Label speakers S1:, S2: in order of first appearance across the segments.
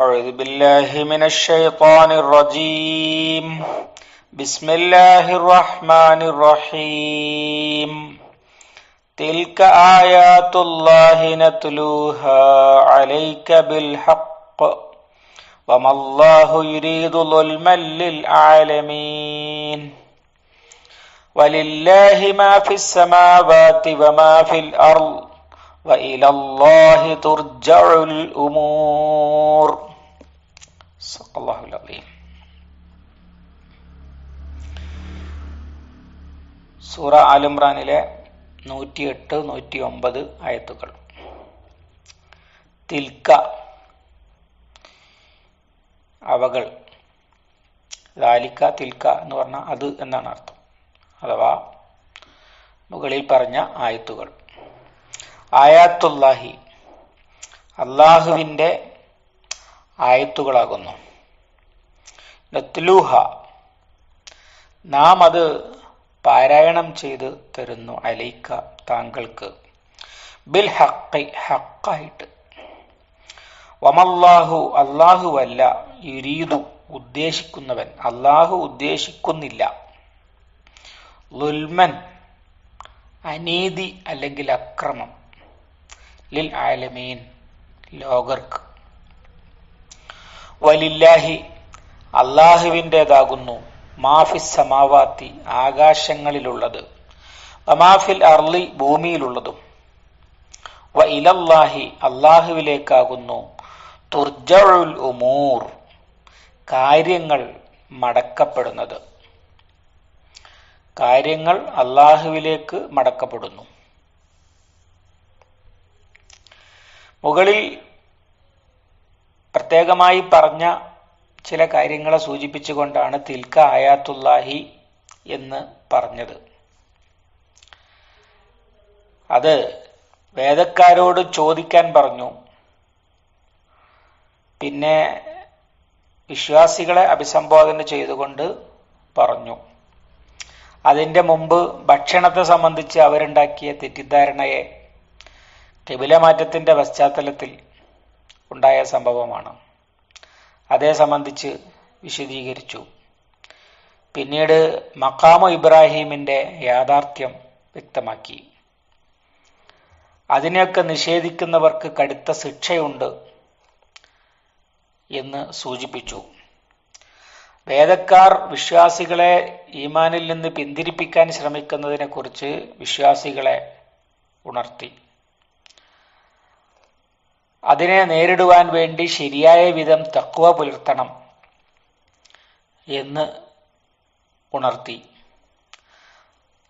S1: أعوذ بالله من الشيطان الرجيم. بسم الله الرحمن الرحيم. تلك آيات الله نتلوها عليك بالحق. وما الله يريد ظلما للعالمين. ولله ما في السماوات وما في الأرض. وإلى الله ترجع الأمور صدق الله العظيم സൂറ ആലുംറാനിലെ നൂറ്റിയെട്ട് നൂറ്റി ഒമ്പത് ആയത്തുകൾ തിൽക്ക അവകൾ ലാലിക്ക തിൽക്ക എന്ന് പറഞ്ഞാൽ അത് എന്നാണ് അർത്ഥം അഥവാ മുകളിൽ പറഞ്ഞ ആയത്തുകൾ ആയാത്തുല്ലാഹി അള്ളാഹുവിന്റെ ആയത്തുകളാകുന്നു. നത്ലൂഹ നാം അത് പാരായണം ചെയ്ത് തരുന്നു അലൈക്ക താങ്കൾക്ക്. ബിൽ ഹക്കൈ ഹക്കായിട്ട് വമല്ലാഹു അല്ലാഹു അല്ല യുരീദു ഉദ്ദേശിക്കുന്നവൻ. അല്ലാഹു ഉദ്ദേശിക്കുന്നില്ല. ലുൽമൻ അനീതി അല്ലെങ്കിൽ അക്രമം. ലിൽ ആലമീൻ ലോകർക്ക്. വലില്ലാഹി അള്ളാഹുവിന്റെതാകുന്നു മാഫി സമാവാത്തി ആകാശങ്ങളിലുള്ളത്. വമാഫിൽ അർലി ഭൂമിയിലുള്ളതും. വ ഇലല്ലാഹി അള്ളാഹുവിലേക്കാകുന്നു തുർജുൽ ഉമൂർ കാര്യങ്ങൾ മടക്കപ്പെടുന്നത്. കാര്യങ്ങൾ അള്ളാഹുവിലേക്ക് മടക്കപ്പെടുന്നു. മുകളിൽ പ്രത്യേകമായി പറഞ്ഞ ചില കാര്യങ്ങളെ സൂചിപ്പിച്ചുകൊണ്ടാണ് തിൽക്ക ആയാത്തുല്ലാഹി എന്ന് പറഞ്ഞത്. അത് വേദക്കാരോട് ചോദിക്കാൻ പറഞ്ഞു. പിന്നെ വിശ്വാസികളെ അഭിസംബോധന ചെയ്തുകൊണ്ട് പറഞ്ഞു. അതിന്റെ മുമ്പ് ഭക്ഷണത്തെ സംബന്ധിച്ച് അവരുണ്ടാക്കിയ തെറ്റിദ്ധാരണയെ കിബിലമാറ്റത്തിന്റെ പശ്ചാത്തലത്തിൽ ഉണ്ടായ സംഭവമാണ്. അതേ സംബന്ധിച്ച് വിശദീകരിച്ചു. പിന്നീട് മക്കാമു ഇബ്രാഹീമിന്റെ യാഥാർത്ഥ്യം വ്യക്തമാക്കി. അതിനെയൊക്കെ നിഷേധിക്കുന്നവർക്ക് കടുത്ത ശിക്ഷയുണ്ട് എന്ന് സൂചിപ്പിച്ചു. വേദക്കാർ വിശ്വാസികളെ ഈമാനിൽ നിന്ന് പിന്തിരിപ്പിക്കാൻ ശ്രമിക്കുന്നതിനെക്കുറിച്ച് വിശ്വാസികളെ ഉണർത്തി. അതിനെ നേരിടുവാൻ വേണ്ടി ശരിയായ വിധം തക്കുവ പുലർത്തണം എന്ന് ഉണർത്തി.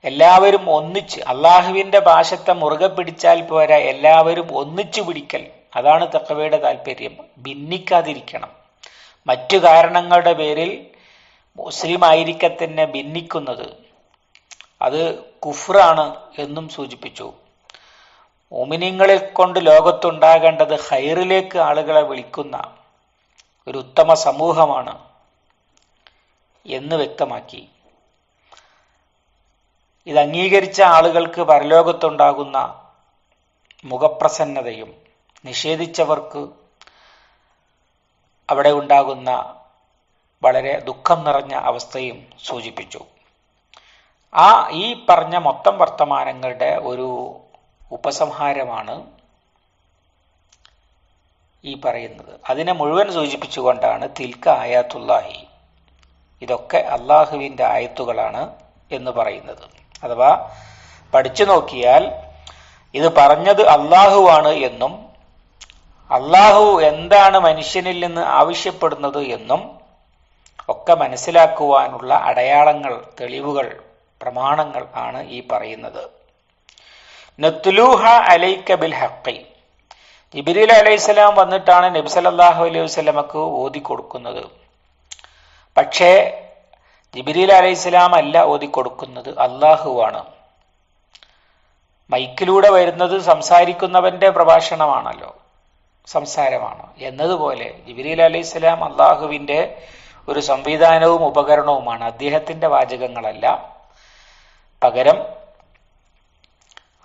S1: എല്ലാവരും ഒന്നിച്ച് അള്ളാഹുവിന്റെ ഭാഷത്തെ മുറുകെ പിടിച്ചാൽ പോരാ എല്ലാവരും ഒന്നിച്ചു പിടിക്കൽ. അതാണ് തക്കവയുടെ താല്പര്യം ഭിന്നിക്കാതിരിക്കണം. മറ്റു കാരണങ്ങളുടെ പേരിൽ മുസ്ലിം ആയിരിക്കെ തന്നെ ഭിന്നിക്കുന്നത്. അത് കുഫ്രാണ് എന്നും സൂചിപ്പിച്ചു. മോമിനിങ്ങളെ കൊണ്ട് ലോകത്തുണ്ടാകേണ്ടത് ഹൈറിലേക്ക് ആളുകളെ വിളിക്കുന്ന ഒരു ഉത്തമ സമൂഹമാണ് എന്ന് വ്യക്തമാക്കി. ഇത് അംഗീകരിച്ച ആളുകൾക്ക് പരലോകത്തുണ്ടാകുന്ന മുഖപ്രസന്നതയും നിഷേധിച്ചവർക്ക് അവിടെ ഉണ്ടാകുന്ന വളരെ ദുഃഖം നിറഞ്ഞ അവസ്ഥയും സൂചിപ്പിച്ചു. ആ ഈ പറഞ്ഞ മൊത്തം വർത്തമാനങ്ങളുടെ ഒരു ഉപസംഹാരമാണ് ഈ പറയുന്നത്. അതിനെ മുഴുവൻ സൂചിപ്പിച്ചുകൊണ്ടാണ് തിൽക്ക ആയാത്തുല്ലാഹി. ഇതൊക്കെ അള്ളാഹുവിന്റെ ആയത്തുകളാണ് എന്ന് പറയുന്നത്. അഥവാ പഠിച്ചു നോക്കിയാൽ ഇത് പറഞ്ഞത് അള്ളാഹുവാണ് എന്നും അള്ളാഹു എന്താണ് മനുഷ്യനിൽ നിന്ന് ആവശ്യപ്പെടുന്നത് എന്നും ഒക്കെ മനസ്സിലാക്കുവാനുള്ള അടയാളങ്ങൾ തെളിവുകൾ പ്രമാണങ്ങൾ ആണ് ഈ പറയുന്നത്. നത്തുലൂഹ അലൈക്ക ബിൽ ഹക്കി ജിബിരിൽ അലൈഹിസ്സലാം വന്നിട്ടാണ് നബി സല്ലല്ലാഹു അലൈഹി വസ്ലമക്ക് ഓതി കൊടുക്കുന്നത്. പക്ഷേ ജിബിരിൽ അലൈഹിസ്സലാം അല്ല ഓതി കൊടുക്കുന്നത്. അള്ളാഹുവാണ് മൈക്കിലൂടെ വരുന്നത് സംസാരിക്കുന്നവന്റെ പ്രഭാഷണമാണല്ലോ. സംസാരമാണ്. എന്നതുപോലെ ജിബിരിൽ അലൈഹിസ്സലാം അള്ളാഹുവിന്റെ ഒരു സംവിധാനവും ഉപകരണവുമാണ്. അദ്ദേഹത്തിന്റെ വാചകങ്ങളല്ല. പകരം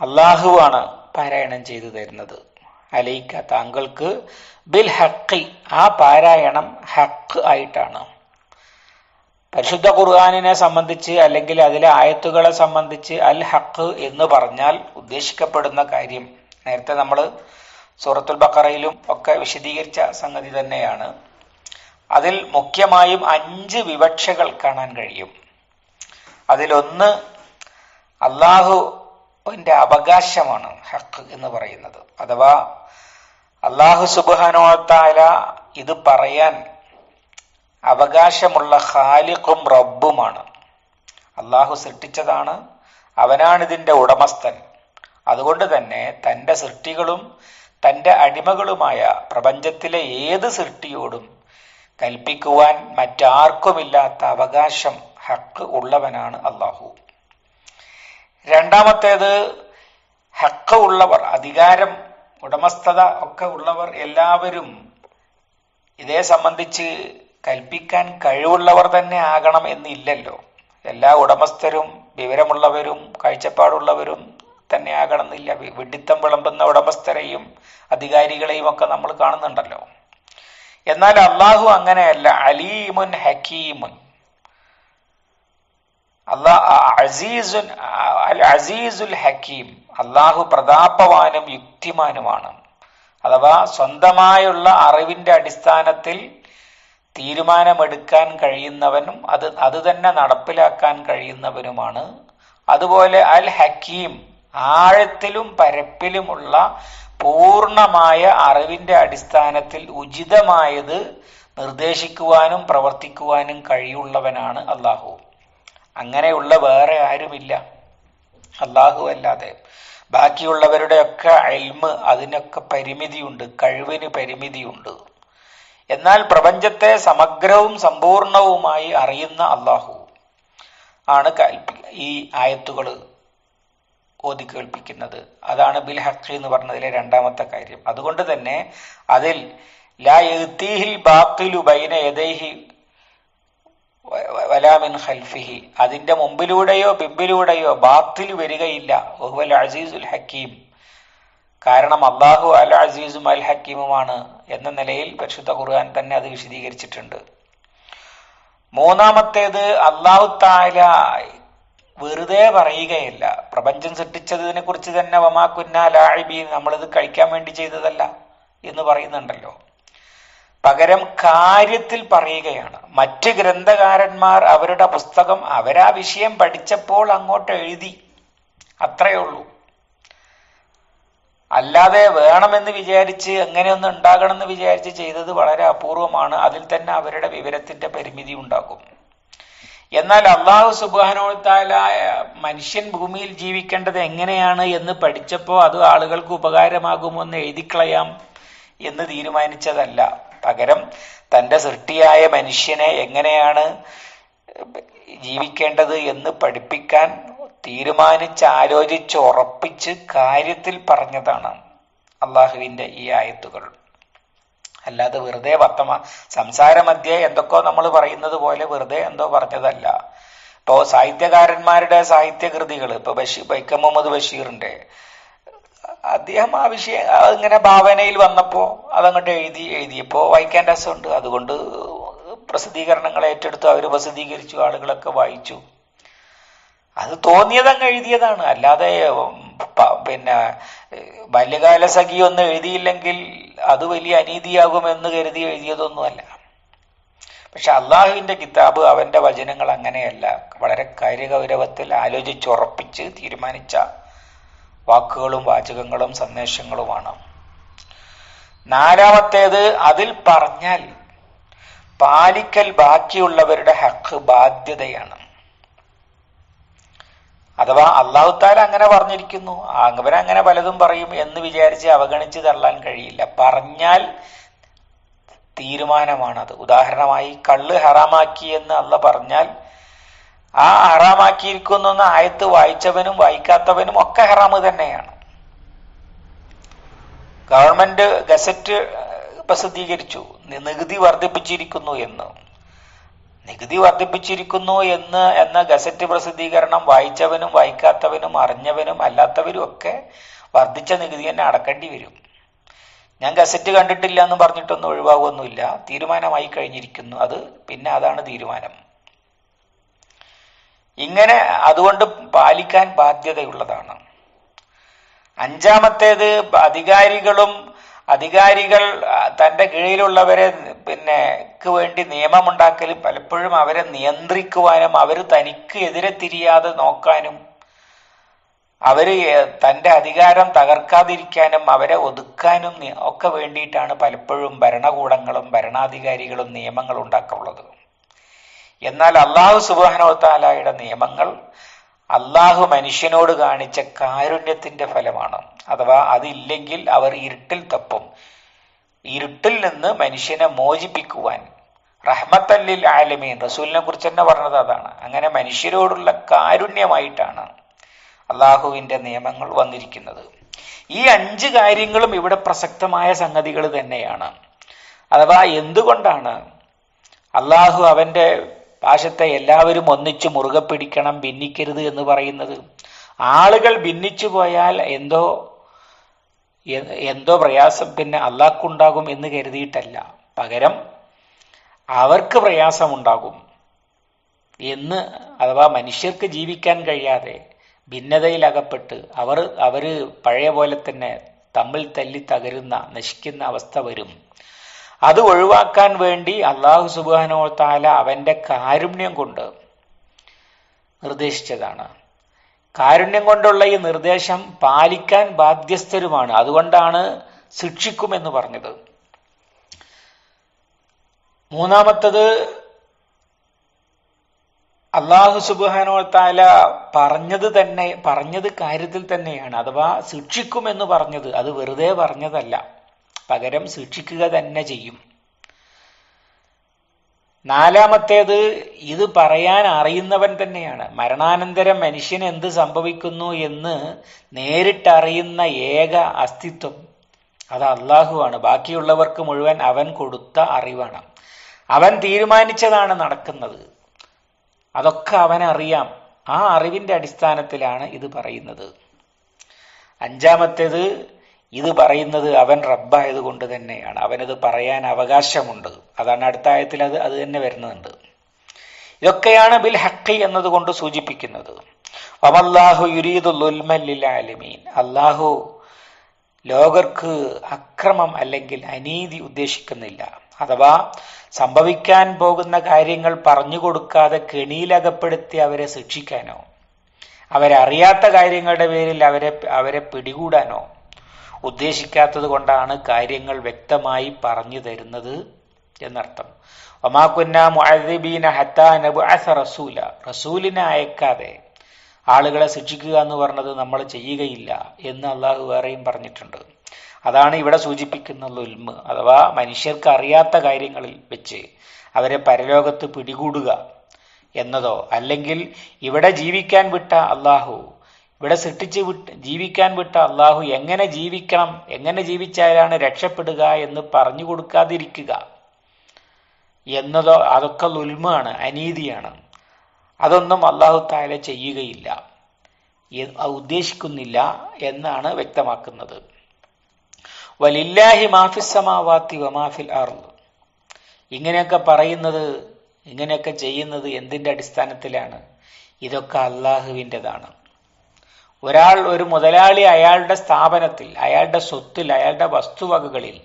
S1: അള്ളാഹുവാണ് പാരായണം ചെയ്തു തരുന്നത്. അലൈക്ക താങ്കൾക്ക് ബിൽ ഹക്കി ആ പാരായണം ഹക്ക് ആയിട്ടാണ്. പരിശുദ്ധ ഖുർആാനിനെ സംബന്ധിച്ച് അല്ലെങ്കിൽ അതിലെ ആയത്തുകളെ സംബന്ധിച്ച് അൽ ഹക്ക് എന്ന് പറഞ്ഞാൽ ഉദ്ദേശിക്കപ്പെടുന്ന കാര്യം നേരത്തെ നമ്മൾ സൂറത്തുൽ ബക്കറയിലും ഒക്കെ വിശദീകരിച്ച സംഗതി തന്നെയാണ്. അതിൽ മുഖ്യമായും അഞ്ച് വിവക്ഷകൾ കാണാൻ കഴിയും. അതിലൊന്ന് അള്ളാഹുവിന്റെ അവകാശമാണ് ഹക്ക് എന്ന് പറയുന്നത്. അഥവാ അള്ളാഹു സുബാനോത്താല ഇത് പറയാൻ അവകാശമുള്ള ഖാലിഖും റബ്ബുമാണ്. അള്ളാഹു സൃഷ്ടിച്ചതാണ് അവനാണിതിന്റെ ഉടമസ്ഥൻ. അതുകൊണ്ട് തന്നെ തന്റെ സൃഷ്ടികളും തന്റെ അടിമകളുമായ പ്രപഞ്ചത്തിലെ ഏത് സൃഷ്ടിയോടും കൽപ്പിക്കുവാൻ മറ്റാർക്കുമില്ലാത്ത അവകാശം ഹക്ക് ഉള്ളവനാണ് അള്ളാഹു രണ്ടാമത്തേത് ഹക്ക ഉള്ളവർ അധികാരം ഉടമസ്ഥത ഒക്കെ ഉള്ളവർ എല്ലാവരും ഇതേ സംബന്ധിച്ച് കൽപ്പിക്കാൻ കഴിവുള്ളവർ തന്നെ ആകണം എന്നില്ലല്ലോ. എല്ലാ ഉടമസ്ഥരും വിവരമുള്ളവരും കാഴ്ചപ്പാടുള്ളവരും തന്നെ ആകണമെന്നില്ല വിഡിത്തം വിളമ്പുന്ന ഉടമസ്ഥരെയും അധികാരികളെയും ഒക്കെ നമ്മൾ കാണുന്നുണ്ടല്ലോ. എന്നാൽ അള്ളാഹു അങ്ങനെയല്ല. അലീമുൻ ഹക്കീമുൻ. അസീസുൽ ഹക്കീം. അള്ളാഹു പ്രതാപവാനും യുക്തിമാനുമാണ്. അഥവാ സ്വന്തമായുള്ള അറിവിന്റെ അടിസ്ഥാനത്തിൽ തീരുമാനമെടുക്കാൻ കഴിയുന്നവനും അത് അത് തന്നെ നടപ്പിലാക്കാൻ കഴിയുന്നവനുമാണ്. അതുപോലെ അൽ ഹക്കീം ആഴത്തിലും പരപ്പിലുമുള്ള പൂർണമായ അറിവിന്റെ അടിസ്ഥാനത്തിൽ ഉചിതമായത് നിർദ്ദേശിക്കുവാനും പ്രവർത്തിക്കുവാനും കഴിയുള്ളവനാണ് അള്ളാഹു അങ്ങനെയുള്ള വേറെ ആരുമില്ല. അള്ളാഹു അല്ലാതെ. ബാക്കിയുള്ളവരുടെ ഒക്കെ അൽമ് അതിനൊക്കെ പരിമിതിയുണ്ട് കഴിവിന് പരിമിതിയുണ്ട്. എന്നാൽ പ്രപഞ്ചത്തെ സമഗ്രവും സമ്പൂർണവുമായി അറിയുന്ന അള്ളാഹു ആണ് ഈ ആയത്തുകൾ ഓതി കേൾപ്പിക്കുന്നത്. അതാണ് ബിൽ ഹഖ് എന്ന് പറഞ്ഞതിലെ രണ്ടാമത്തെ കാര്യം. അതുകൊണ്ട് തന്നെ അതിൽ ലാ ബാക്കിലു ബൈന എതൈഹി ഖൽഫിഹി. അതിന്റെ മുമ്പിലൂടെയോ പിമ്പിലൂടെയോ ബാത്തിൽ വരികയില്ല. അസീസുൽ ഹക്കീം. കാരണം അള്ളാഹു അൽ അസീസും അൽ ഹക്കീമുമാണ് എന്ന നിലയിൽ പരിശുദ്ധ ഖുർആൻ തന്നെ അത് വിശദീകരിച്ചിട്ടുണ്ട്. മൂന്നാമത്തേത് അള്ളാഹു താല വെറുതെ പറയുകയല്ല. പ്രപഞ്ചം സൃഷ്ടിച്ചതിനെ കുറിച്ച് തന്നെ വമാ കുന്ന ലാഴിബീൻ നമ്മളിത് കഴിക്കാൻ വേണ്ടി ചെയ്തതല്ല എന്ന് പറയുന്നുണ്ടല്ലോ. പകരം കാര്യത്തിൽ പറയുകയാണ്. മറ്റ് ഗ്രന്ഥകാരന്മാർ അവരുടെ പുസ്തകം അവരാ വിഷയം പഠിച്ചപ്പോൾ അങ്ങോട്ട് എഴുതി. അത്രയേ ഉള്ളൂ. അല്ലാതെ വേണമെന്ന് വിചാരിച്ച് എങ്ങനെയൊന്നും ഉണ്ടാകണമെന്ന് വിചാരിച്ച് ചെയ്തത് വളരെ അപൂർവമാണ്. അതിൽ തന്നെ അവരുടെ വിവരത്തിന്റെ പരിമിതി ഉണ്ടാകും. എന്നാൽ അള്ളാഹു സുബാനോത്താല മനുഷ്യൻ ഭൂമിയിൽ ജീവിക്കേണ്ടത് എങ്ങനെയാണ് എന്ന് പഠിച്ചപ്പോൾ അത് ആളുകൾക്ക് ഉപകാരമാകുമെന്ന് എഴുതിക്കളയാം എന്ന് തീരുമാനിച്ചതല്ല. പകരം തന്റെ സൃഷ്ടിയായ മനുഷ്യനെ എങ്ങനെയാണ് ജീവിക്കേണ്ടത് എന്ന് പഠിപ്പിക്കാൻ തീരുമാനിച്ച് ആലോചിച്ച് ഉറപ്പിച്ച് കാര്യത്തിൽ പറഞ്ഞതാണ് അള്ളാഹുവിന്റെ ഈ ആയത്തുകൾ. അല്ലാതെ വെറുതെ വർത്തമാ സംസാരമധ്യേ എന്തൊക്കെയോ നമ്മൾ പറയുന്നത് പോലെ വെറുതെ എന്തോ പറഞ്ഞതല്ല. ഇപ്പോ സാഹിത്യകാരന്മാരുടെ സാഹിത്യകൃതികൾ ഇപ്പൊ ബഷീർ വൈക്കം മുഹമ്മദ് ബഷീറിന്റെ അദ്ദേഹം ആ വിഷയം ഇങ്ങനെ ഭാവനയിൽ വന്നപ്പോ അതങ്ങോട്ട് എഴുതി എഴുതിയപ്പോ വായിക്കാൻ രസമുണ്ട്. അതുകൊണ്ട് പ്രസിദ്ധീകരണങ്ങൾ ഏറ്റെടുത്തു അവർ പ്രസിദ്ധീകരിച്ചു ആളുകളൊക്കെ വായിച്ചു. അത് തോന്നിയതങ്ങ് എഴുതിയതാണ്. അല്ലാതെ പിന്നെ ബാല്യകാല സഖി ഒന്ന് എഴുതിയില്ലെങ്കിൽ അത് വലിയ അനീതിയാകുമെന്ന് കരുതി എഴുതിയതൊന്നുമല്ല. പക്ഷെ അള്ളാഹുവിന്റെ കിതാബ് അവന്റെ വചനങ്ങൾ അങ്ങനെയല്ല. വളരെ കാര്യഗൗരവത്തിൽ ആലോചിച്ചുറപ്പിച്ച് തീരുമാനിച്ച വാക്കുകളും വാചകങ്ങളും സന്ദേശങ്ങളുമാണ്. നാലാമത്തേത് അതിൽ പറഞ്ഞാൽ പാലിക്കൽ ബാക്കിയുള്ളവരുടെ ഹക്ക് ബാധ്യതയാണ്. അഥവാ അള്ളാഹുത്താൽ അങ്ങനെ പറഞ്ഞിരിക്കുന്നു അവരങ്ങനെ പലതും പറയും എന്ന് വിചാരിച്ച് അവഗണിച്ച് തള്ളാൻ കഴിയില്ല. പറഞ്ഞാൽ തീരുമാനമാണത്. ഉദാഹരണമായി കള്ള് ഹറാമാക്കി എന്ന് അല്ല പറഞ്ഞാൽ ആ ഹറാമാക്കിയിരിക്കുന്ന ആയത്ത് വായിച്ചവനും വായിക്കാത്തവനും ഒക്കെ ഹറാമ് തന്നെയാണ്. ഗവൺമെന്റ് ഗസറ്റ് പ്രസിദ്ധീകരിച്ചു. നികുതി വർദ്ധിപ്പിച്ചിരിക്കുന്നു എന്ന്. നികുതി വർദ്ധിപ്പിച്ചിരിക്കുന്നു എന്ന് എന്ന ഗസറ്റ് പ്രസിദ്ധീകരണം വായിച്ചവനും വായിക്കാത്തവനും അറിഞ്ഞവനും അല്ലാത്തവരും ഒക്കെ വർദ്ധിച്ച നികുതി തന്നെ അടക്കേണ്ടി വരും. ഞാൻ ഗസറ്റ് കണ്ടിട്ടില്ല എന്ന് പറഞ്ഞിട്ടൊന്നും ഒഴിവാകുമൊന്നുമില്ല തീരുമാനമായി കഴിഞ്ഞിരിക്കുന്നു. അത് പിന്നെ അതാണ് തീരുമാനം. ഇങ്ങനെ അതുകൊണ്ട് പാലിക്കാൻ ബാധ്യതയുള്ളതാണ്. അഞ്ചാമത്തേത് അധികാരികളും അധികാരികൾ തന്റെ കീഴിലുള്ളവരെ പിന്നെ വേണ്ടി നിയമമുണ്ടാക്കലും പലപ്പോഴും അവരെ നിയന്ത്രിക്കുവാനും അവർ തനിക്ക് എതിരെ തിരിയാതെ നോക്കാനും അവർ തന്റെ അധികാരം തകർക്കാതിരിക്കാനും അവരെ ഒതുക്കാനും ഒക്കെ വേണ്ടിയിട്ടാണ് പലപ്പോഴും ഭരണകൂടങ്ങളും ഭരണാധികാരികളും നിയമങ്ങൾ ഉണ്ടാക്കുള്ളത് എന്നാൽ അള്ളാഹു സുബാനോത്താലായുടെ നിയമങ്ങൾ അള്ളാഹു മനുഷ്യനോട് കാണിച്ച കാരുണ്യത്തിന്റെ ഫലമാണ്. അഥവാ അതില്ലെങ്കിൽ അവർ ഇരുട്ടിൽ തപ്പും. ഇരുട്ടിൽ നിന്ന് മനുഷ്യനെ മോചിപ്പിക്കുവാൻ റഹ്മത്തല്ലിൽ ആലമീൻ റസൂലിനെ കുറിച്ച് തന്നെ പറഞ്ഞത് അതാണ്. അങ്ങനെ മനുഷ്യരോടുള്ള കാരുണ്യമായിട്ടാണ് അള്ളാഹുവിന്റെ നിയമങ്ങൾ വന്നിരിക്കുന്നത്. ഈ അഞ്ച് കാര്യങ്ങളും ഇവിടെ പ്രസക്തമായ സംഗതികൾ തന്നെയാണ്. അഥവാ എന്തുകൊണ്ടാണ് അള്ളാഹു അവന്റെ പാശത്തെ എല്ലാവരും ഒന്നിച്ചു മുറുകെ പിടിക്കണം ഭിന്നിക്കരുത് എന്ന് പറയുന്നത്. ആളുകൾ ഭിന്നിച്ചു പോയാൽ എന്തോ എന്തോ പ്രയാസം പിന്നെ അള്ളാഹ്ക്കുണ്ടാകും എന്ന് കരുതിയിട്ടല്ല. പകരം അവർക്ക് പ്രയാസമുണ്ടാകും എന്ന് അഥവാ മനുഷ്യർക്ക് ജീവിക്കാൻ കഴിയാതെ ഭിന്നതയിലകപ്പെട്ട് അവർ അവർ പഴയ പോലെ തന്നെ തമ്മിൽ തല്ലി തകരുന്ന നശിക്കുന്ന അവസ്ഥ വരും. അത് ഒഴിവാക്കാൻ വേണ്ടി അള്ളാഹു സുബാനോ താല അവന്റെ കാരുണ്യം കൊണ്ട് നിർദ്ദേശിച്ചതാണ്. കാരുണ്യം കൊണ്ടുള്ള ഈ നിർദ്ദേശം പാലിക്കാൻ ബാധ്യസ്ഥരുമാണ്. അതുകൊണ്ടാണ് ശിക്ഷിക്കുമെന്ന് പറഞ്ഞത്. മൂന്നാമത്തത് അള്ളാഹു സുബാനോ താല പറഞ്ഞത് തന്നെ പറഞ്ഞത് കാര്യത്തിൽ തന്നെയാണ്. അഥവാ ശിക്ഷിക്കുമെന്ന് പറഞ്ഞത് അത് വെറുതെ പറഞ്ഞതല്ല. പകരം ശിക്ഷിക്കുക തന്നെ ചെയ്യും. നാലാമത്തേത് ഇത് പറയാൻ അറിയുന്നവൻ തന്നെയാണ്. മരണാനന്തരം മനുഷ്യൻ എന്ത് സംഭവിക്കുന്നു എന്ന് നേരിട്ടറിയുന്ന ഏക അസ്തിത്വം അത് അള്ളാഹുവാണ്. ബാക്കിയുള്ളവർക്ക് മുഴുവൻ അവൻ കൊടുത്ത അറിവാണ്. അവൻ തീരുമാനിച്ചതാണ് നടക്കുന്നത്. അതൊക്കെ അവനറിയാം ആ അറിവിന്റെ അടിസ്ഥാനത്തിലാണ് ഇത് പറയുന്നത്. അഞ്ചാമത്തേത് ഇത് പറയുന്നത് അവൻ റബ്ബായത് കൊണ്ട് തന്നെയാണ്. അവനത് പറയാൻ അവകാശമുണ്ട്. അതാണ് അടുത്ത ആയത്തിൽ അത് അത് തന്നെ വരുന്നുണ്ട്. ഇതൊക്കെയാണ് ബിൽ ഹക്കി എന്നതുകൊണ്ട് സൂചിപ്പിക്കുന്നത്. അള്ളാഹു ലോകർക്ക് അക്രമം അല്ലെങ്കിൽ അനീതി ഉദ്ദേശിക്കുന്നില്ല. അഥവാ സംഭവിക്കാൻ പോകുന്ന കാര്യങ്ങൾ പറഞ്ഞു കൊടുക്കാതെ കെണിയിലകപ്പെടുത്തി അവരെ ശിക്ഷിക്കാനോ അവരറിയാത്ത കാര്യങ്ങളുടെ പേരിൽ അവരെ അവരെ പിടികൂടാനോ ഉദ്ദേശിക്കാത്തത് കൊണ്ടാണ് കാര്യങ്ങൾ വ്യക്തമായി പറഞ്ഞു തരുന്നത് എന്നർത്ഥം. ഒമാക്കുന്ന ഹത്താ റസൂല. റസൂലിനെ അയക്കാതെ ആളുകളെ ശിക്ഷിക്കുക എന്ന് പറഞ്ഞത് നമ്മൾ ചെയ്യുകയില്ല എന്ന് അള്ളാഹു വേറെയും പറഞ്ഞിട്ടുണ്ട്. അതാണ് ഇവിടെ സൂചിപ്പിക്കുന്ന ലുൽമ് അഥവാ മനുഷ്യർക്ക് അറിയാത്ത കാര്യങ്ങളിൽ വെച്ച് അവരെ പരലോകത്ത് പിടികൂടുക എന്നതോ അല്ലെങ്കിൽ ഇവിടെ ജീവിക്കാൻ വിട്ട അള്ളാഹു ഇവിടെ സൃഷ്ടിച്ച് വിട്ട് ജീവിക്കാൻ വിട്ട അള്ളാഹു എങ്ങനെ ജീവിക്കണം എങ്ങനെ ജീവിച്ചാലാണ് രക്ഷപ്പെടുക എന്ന് പറഞ്ഞു കൊടുക്കാതിരിക്കുക എന്നതോ അതൊക്കെ ലുൽമാണ് അനീതിയാണ്. അതൊന്നും അള്ളാഹു താല ചെയ്യുകയില്ല. ഉദ്ദേശിക്കുന്നില്ല എന്നാണ് വ്യക്തമാക്കുന്നത്. വലില്ലാഹി മാഫിസമാവാത്തി വമാഫിൽ അർൾ ഇങ്ങനെയൊക്കെ പറയുന്നത് ഇങ്ങനെയൊക്കെ ചെയ്യുന്നത് എന്തിന്റെ അടിസ്ഥാനത്തിലാണ്? ഇതൊക്കെ അള്ളാഹുവിന്റെതാണ്. ഒരാൾ ഒരു മുതലാളി അയാളുടെ സ്ഥാപനത്തിൽ അയാളുടെ സ്വത്തിൽ അയാളുടെ വസ്തുവകകളിൽ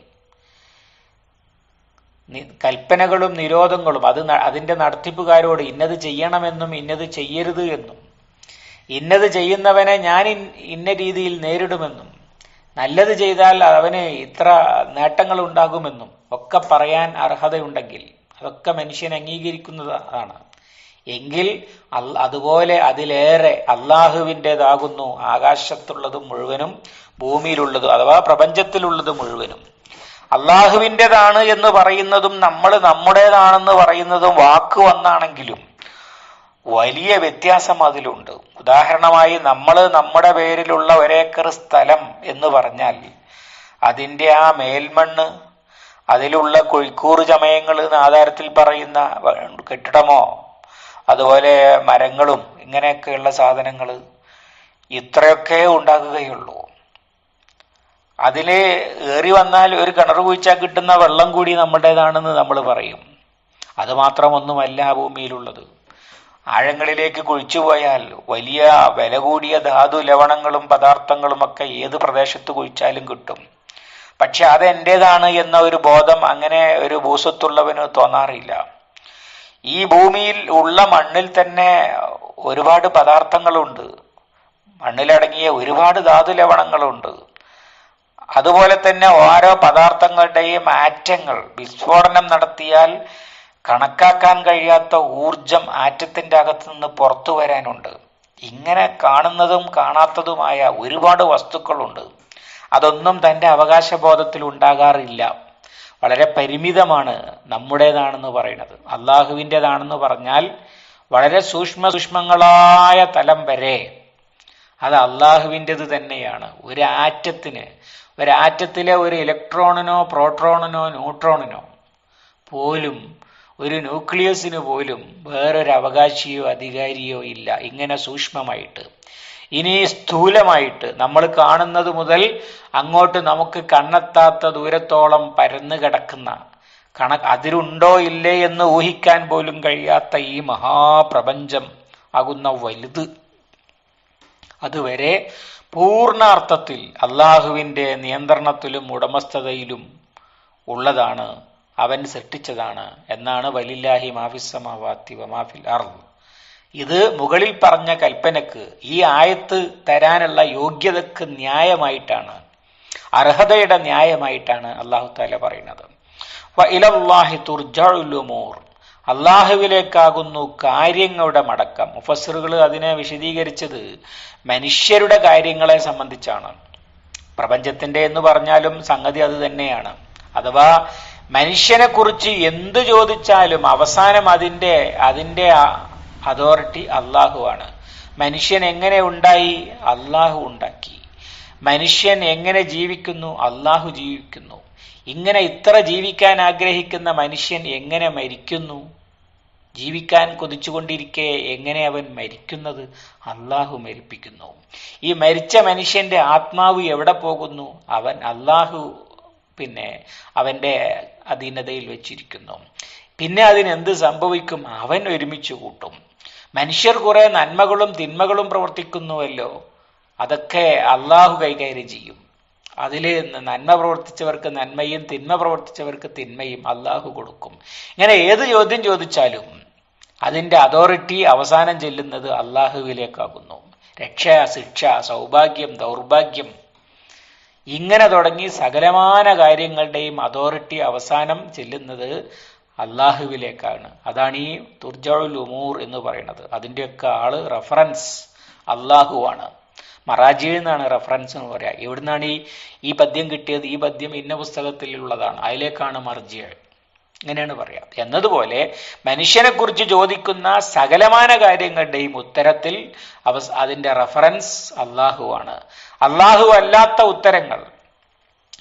S1: കൽപ്പനകളും നിരോധങ്ങളും അത് അതിന്റെ നടത്തിപ്പുകാരോട് ഇന്നത് ചെയ്യണമെന്നും ഇന്നത് ചെയ്യരുത് എന്നും ഇന്നത് ചെയ്യുന്നവനെ ഞാൻ ഇന്ന രീതിയിൽ നേരിടുമെന്നും നല്ലത് ചെയ്താൽ അവന് ഇത്ര നേട്ടങ്ങൾ ഉണ്ടാകുമെന്നും ഒക്കെ പറയാൻ അർഹതയുണ്ടെങ്കിൽ അതൊക്കെ മനുഷ്യൻ അംഗീകരിക്കുന്നതാണ് എങ്കിൽ അതുപോലെ അതിലേറെ അള്ളാഹുവിന്റെതാകുന്നു ആകാശത്തുള്ളതും മുഴുവനും ഭൂമിയിലുള്ളതും അഥവാ പ്രപഞ്ചത്തിലുള്ളത് മുഴുവനും. അള്ളാഹുവിന്റെതാണ് എന്ന് പറയുന്നതും നമ്മൾ നമ്മുടേതാണെന്ന് പറയുന്നതും വാക്ക് വന്നാണെങ്കിലും വലിയ വ്യത്യാസം അതിലുണ്ട്. ഉദാഹരണമായി നമ്മൾ നമ്മുടെ പേരിലുള്ള ഒരേക്കർ സ്ഥലം എന്ന് പറഞ്ഞാൽ അതിന്റെ ആ മേൽമണ്ണ് അതിലുള്ള കൊഴിക്കൂറ് ചമയങ്ങൾ എന്ന ആധാരത്തിൽ പറയുന്ന കെട്ടിടമോ അതുപോലെ മരങ്ങളും ഇങ്ങനെയൊക്കെയുള്ള സാധനങ്ങൾ ഇത്രയൊക്കെ ഉണ്ടാകുകയുള്ളൂ. അതിൽ ഏറി വന്നാൽ ഒരു കിണർ കുഴിച്ചാൽ കിട്ടുന്ന വെള്ളം കൂടി നമ്മുടേതാണെന്ന് നമ്മൾ പറയും. അത് മാത്രമൊന്നുമല്ല ആ ഭൂമിയിലുള്ളത്. ആഴങ്ങളിലേക്ക് കുഴിച്ചു പോയാൽ വലിയ വില കൂടിയ ധാതു ലവണങ്ങളും പദാർത്ഥങ്ങളും ഒക്കെ ഏത് പ്രദേശത്ത് കുഴിച്ചാലും കിട്ടും. പക്ഷെ അത് എന്റേതാണ് എന്ന ഒരു ബോധം അങ്ങനെ ഒരു ഭൂസ്വത്തുള്ളവന് തോന്നാറില്ല. ഈ ഭൂമിയിൽ ഉള്ള മണ്ണിൽ തന്നെ ഒരുപാട് പദാർത്ഥങ്ങളുണ്ട്. മണ്ണിലടങ്ങിയ ഒരുപാട് ധാതു ലവണങ്ങളുണ്ട് അതുപോലെ തന്നെ ഓരോ പദാർത്ഥങ്ങളുടെയും ആറ്റങ്ങൾ വിസ്ഫോടനം നടത്തിയാൽ കണക്കാക്കാൻ കഴിയാത്ത ഊർജം ആറ്റത്തിന്റെ അകത്ത് നിന്ന് പുറത്തു വരാനുണ്ട്. ഇങ്ങനെ കാണുന്നതും കാണാത്തതുമായ ഒരുപാട് വസ്തുക്കളുണ്ട്. അതൊന്നും തന്റെ അവകാശബോധത്തിൽ ഉണ്ടാകാറില്ല. വളരെ പരിമിതമാണ് നമ്മുടേതാണെന്ന് പറയുന്നത്. അള്ളാഹുവിന്റെതാണെന്ന് പറഞ്ഞാൽ വളരെ സൂക്ഷ്മ സൂക്ഷ്മങ്ങളായ തലം വരെ അത് അള്ളാഹുവിന്റെത് തന്നെയാണ്. ഒരു ആറ്റത്തിന് ഒരു ആറ്റത്തിലെ ഒരു ഇലക്ട്രോണിനോ പ്രോട്രോണിനോ ന്യൂട്രോണിനോ പോലും ഒരു ന്യൂക്ലിയസിന് പോലും വേറൊരു അവകാശിയോ അധികാരിയോ ഇല്ല. ഇങ്ങനെ സൂക്ഷ്മമായിട്ട്. ഇനി സ്ഥൂലമായിട്ട് നമ്മൾ കാണുന്നത് മുതൽ അങ്ങോട്ട് നമുക്ക് കണ്ണെത്താത്ത ദൂരത്തോളം പരന്നു കിടക്കുന്ന കണ അതിരുണ്ടോ ഇല്ലേ എന്ന് ഊഹിക്കാൻ പോലും കഴിയാത്ത ഈ മഹാപ്രപഞ്ചം ആകുന്ന വലുത്. അതുവരെ പൂർണാർത്ഥത്തിൽ അള്ളാഹുവിന്റെ നിയന്ത്രണത്തിലും ഉടമസ്ഥതയിലും ഉള്ളതാണ്. അവൻ സൃഷ്ടിച്ചതാണ് എന്നാണ് വലില്ലാഹി മാഫിസമാവാത്തി വമാഫിൽ അർദ്. ഇത് മുകളിൽ പറഞ്ഞ കൽപ്പനക്ക് ഈ ആയത്ത് തരാനുള്ള യോഗ്യതക്ക് ന്യായമായിട്ടാണ് അർഹതയുടെ ന്യായമായിട്ടാണ് അള്ളാഹു താല പറയുന്നത്. അള്ളാഹുവിലേക്കാകുന്നു കാര്യങ്ങളുടെ മടക്കം. മുഫസറുകൾ അതിനെ വിശദീകരിച്ചത് മനുഷ്യരുടെ കാര്യങ്ങളെ സംബന്ധിച്ചാണ്. പ്രപഞ്ചത്തിന്റെ എന്ന് പറഞ്ഞാലും സംഗതി അത് തന്നെയാണ്. അഥവാ മനുഷ്യനെ കുറിച്ച് എന്ത് ചോദിച്ചാലും അവസാനം അതിന്റെ അതിന്റെ അതോറിറ്റി അള്ളാഹുവാണ് മനുഷ്യൻ എങ്ങനെ ഉണ്ടായി? അള്ളാഹു ഉണ്ടാക്കി. മനുഷ്യൻ എങ്ങനെ ജീവിക്കുന്നു? അള്ളാഹു ജീവിക്കുന്നു. ഇങ്ങനെ ഇത്ര ജീവിക്കാൻ ആഗ്രഹിക്കുന്ന മനുഷ്യൻ എങ്ങനെ മരിക്കുന്നു? ജീവിക്കാൻ കൊതിച്ചുകൊണ്ടിരിക്കെ എങ്ങനെ അവൻ മരിക്കുന്നത്? അള്ളാഹു മരിപ്പിക്കുന്നു. ഈ മരിച്ച മനുഷ്യന്റെ ആത്മാവ് എവിടെ പോകുന്നു? അവൻ അള്ളാഹു പിന്നെ അവന്റെ അധീനതയിൽ വെച്ചിരിക്കുന്നു. പിന്നെ അതിനെന്ത് സംഭവിക്കും? അവൻ ഒരുമിച്ച് കൂട്ടും. മനുഷ്യർ കുറെ നന്മകളും തിന്മകളും പ്രവർത്തിക്കുന്നുവല്ലോ. അതൊക്കെ അള്ളാഹു കൈകാര്യം ചെയ്യും. അതിൽ നന്മ പ്രവർത്തിച്ചവർക്ക് നന്മയും തിന്മ പ്രവർത്തിച്ചവർക്ക് തിന്മയും അള്ളാഹു കൊടുക്കും. ഇങ്ങനെ ഏത് ചോദ്യം ചോദിച്ചാലും അതിന്റെ അതോറിറ്റി അവസാനം ചെല്ലുന്നത് അള്ളാഹുവിലേക്കാകുന്നു രക്ഷ ശിക്ഷ സൗഭാഗ്യം ദൗർഭാഗ്യം. ഇങ്ങനെ തുടങ്ങി സകലമാന കാര്യങ്ങളുടെയും അതോറിറ്റി അവസാനം ചെല്ലുന്നത് അള്ളാഹുവിലേക്കാണ് അതാണ് ഈ തുർജുൽ ഉമൂർ എന്ന് പറയുന്നത്. അതിന്റെയൊക്കെ ആൾ റഫറൻസ് അള്ളാഹുവാണ് മറാജി എന്നാണ് റഫറൻസ് എന്ന് പറയാ. എവിടുന്നാണ് ഈ ഈ പദ്യം കിട്ടിയത്? ഈ പദ്യം ഇന്ന പുസ്തകത്തിലുള്ളതാണ്. അതിലേക്കാണ് മർജിയ ഇങ്ങനെയാണ് പറയാ. എന്നതുപോലെ മനുഷ്യനെ കുറിച്ച് ചോദിക്കുന്ന സകലമാന കാര്യങ്ങളുടെയും ഉത്തരത്തിൽ അവ അതിന്റെ റഫറൻസ് അള്ളാഹുവാണ് അള്ളാഹു അല്ലാത്ത ഉത്തരങ്ങൾ.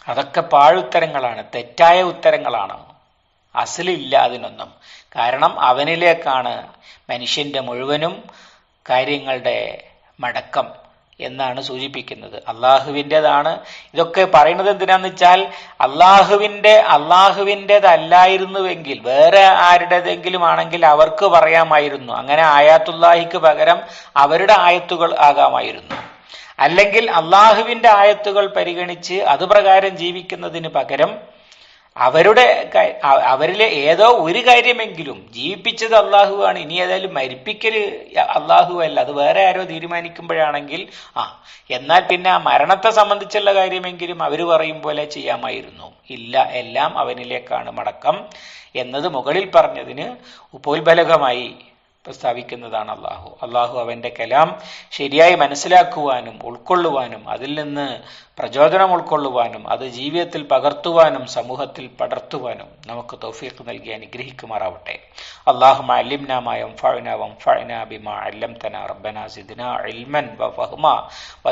S1: അതൊക്കെ പാഴുത്തരങ്ങളാണ്. തെറ്റായ ഉത്തരങ്ങളാണ്. അസലില്ല അതിനൊന്നും കാരണം അവനിലേക്കാണ് മനുഷ്യന്റെ മുഴുവനും കാര്യങ്ങളുടെ മടക്കം എന്നാണ് സൂചിപ്പിക്കുന്നത്. അള്ളാഹുവിന്റെതാണ്. ഇതൊക്കെ പറയുന്നത് എന്തിനാന്ന് വെച്ചാൽ അള്ളാഹുവിന്റെ അള്ളാഹുവിന്റെതല്ലായിരുന്നുവെങ്കിൽ വേറെ ആരുടേതെങ്കിലും ആണെങ്കിൽ അവർക്ക് പറയാമായിരുന്നു. അങ്ങനെ ആയാത്തുല്ലാഹിക്ക് പകരം അവരുടെ ആയത്തുകൾ ആകാമായിരുന്നു. അല്ലെങ്കിൽ അള്ളാഹുവിന്റെ ആയത്തുകൾ പരിഗണിച്ച് അതുപ്രകാരം ജീവിക്കുന്നതിന് പകരം അവരുടെ അവരിലെ ഏതോ ഒരു കാര്യമെങ്കിലും ജീവിപ്പിച്ചത് അള്ളാഹുവാണ്. ഇനി ഏതായാലും മരിപ്പിക്കൽ അള്ളാഹു അല്ല അത് വേറെ ആരോ തീരുമാനിക്കുമ്പോഴാണെങ്കിൽ ആ എന്നാൽ പിന്നെ ആ മരണത്തെ സംബന്ധിച്ചുള്ള കാര്യമെങ്കിലും അവർ പറയും പോലെ ചെയ്യാമായിരുന്നു. ഇല്ല എല്ലാം അവനിലേക്കാണ് മടക്കം. എന്നത് മുകളിൽ പറഞ്ഞതിന് ഉപോത്ബലകമായി പ്രസ്താവിക്കുന്നതാണ് അള്ളാഹു. അള്ളാഹു അവന്റെ കലാം ശരിയായി മനസ്സിലാക്കുവാനും ഉൾക്കൊള്ളുവാനും അതിൽ നിന്ന് പ്രചോദനം ഉൾക്കൊള്ളുവാനും അത് ജീവിതത്തിൽ പകർത്തുവാനും സമൂഹത്തിൽ പടർത്തുവാനും നമുക്ക് തൗഫീഖ് നൽകി അനുഗ്രഹിക്കുമാറാവട്ടെ. അള്ളാഹു ഇൽമൻ വ വ